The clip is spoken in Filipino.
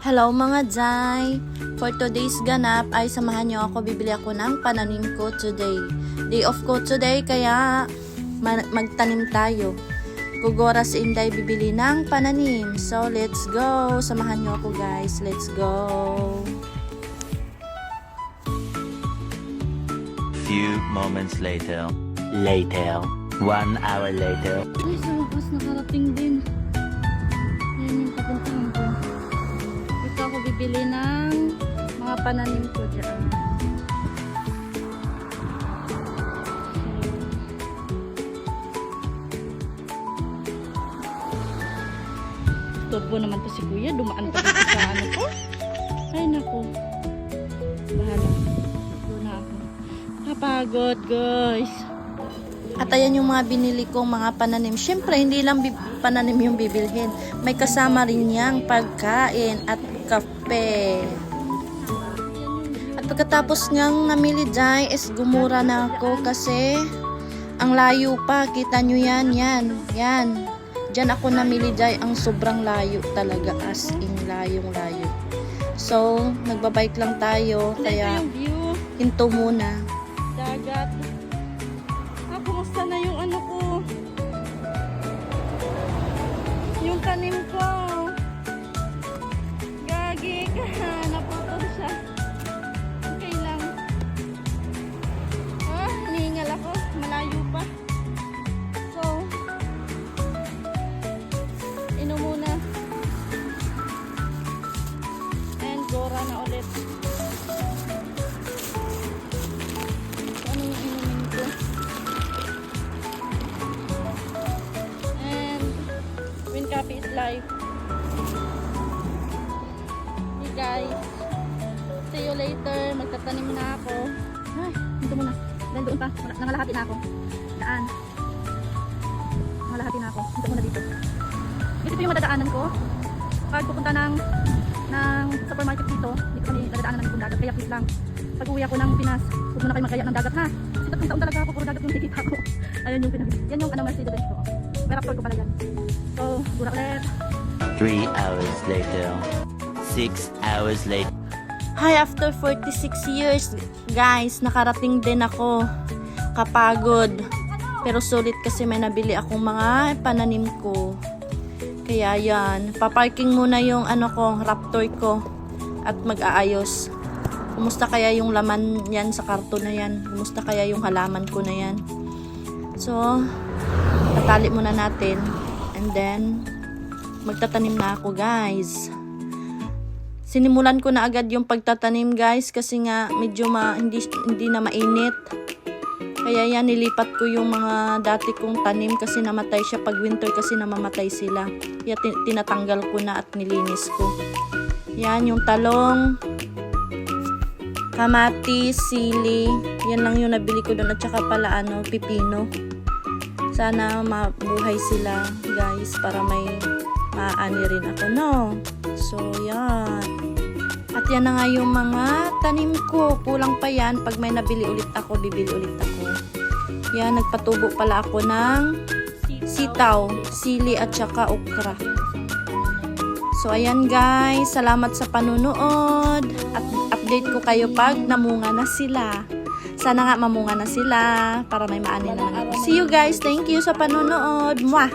Hello mga Jai! For today's ganap ay samahan niyo ako, bibili ako ng pananim ko today. Day off ko today kaya ma- magtanim tayo. Gugora si Inday bibili ng pananim. So let's go! Samahan niyo ako guys. Let's go! Few moments later. Later. One hour later. Ay, sa wakas nakarating din. Bibili ng mga pananim ko dyan. Turbo naman to si kuya. Dumaan pa dito sa ano ko. Ay, naku. Bahala. Doon na ako. Kapagod, guys. At ayan yung mga binili kong mga pananim. Siyempre, hindi lang pananim yung bibilhin. May kasama rin niyang pagkain at kape. At pagkatapos niyang namili dyan, is gumura na ako kasi ang layo pa. Kita nyo yan, yan, yan. Diyan ako namili dyan. Ang sobrang layo talaga. As in, layong layo. So, nagbabike lang tayo. Kaya, hinto muna. dagat. Ah, kumusta na yung ano ko? Yung tanim ko. When coffee is life. Hey guys. See you later. Magtatanim na ako. Ay, dito muna. Dahil doon pa. Nangalahati na ako. Daan. Nangalahati na ako. Dito muna dito. Dito po yung madadaanan ko. Pag pupunta ng ng supermarket dito, dito kami nadadaanan ng ibang dagat. Kaya please lang, pag uwi ako ng Pinas, huwag muna kayo magkaya ng dagat ha. Kasi tatlong taon talaga ako, puro dagat yung nakikita ko. Ayun yung pinag... Yan yung ano, Mercedes ko. May raptor ko pala yan. So, dura ulit. Three hours later. Six hours later. Hi, after 46 years, guys, nakarating din ako. Kapagod. Pero sulit kasi may nabili akong mga pananim ko. Kaya yan, paparking muna yung ano ko, raptor ko. At mag-aayos. Kumusta kaya yung laman yan sa karton na yan? Kumusta kaya yung halaman ko na yan? So, tatali muna natin. And then, magtatanim na ako, guys. Sinimulan ko na agad yung pagtatanim guys kasi nga medyo ma, hindi, hindi na mainit. Kaya yan nilipat ko yung mga dati kong tanim kasi namatay siya pag winter kasi namamatay sila. Kaya tin- tinatanggal ko na at nilinis ko. Yan yung talong, kamatis, sili. Yan lang yung nabili ko doon at saka pala ano, pipino. Sana mabuhay sila guys para may maaani rin ako no. So yan. At yan na nga yung mga tanim ko. Kulang pa yan. Pag may nabili ulit ako, bibili ulit ako. Yan, nagpatubo pala ako ng sitaw, sili at saka okra. So ayan guys, salamat sa panunood. At update ko kayo pag namunga na sila. Sana nga mamunga na sila para may maanin naman ako. See you guys. Thank you sa panunood. Mwah!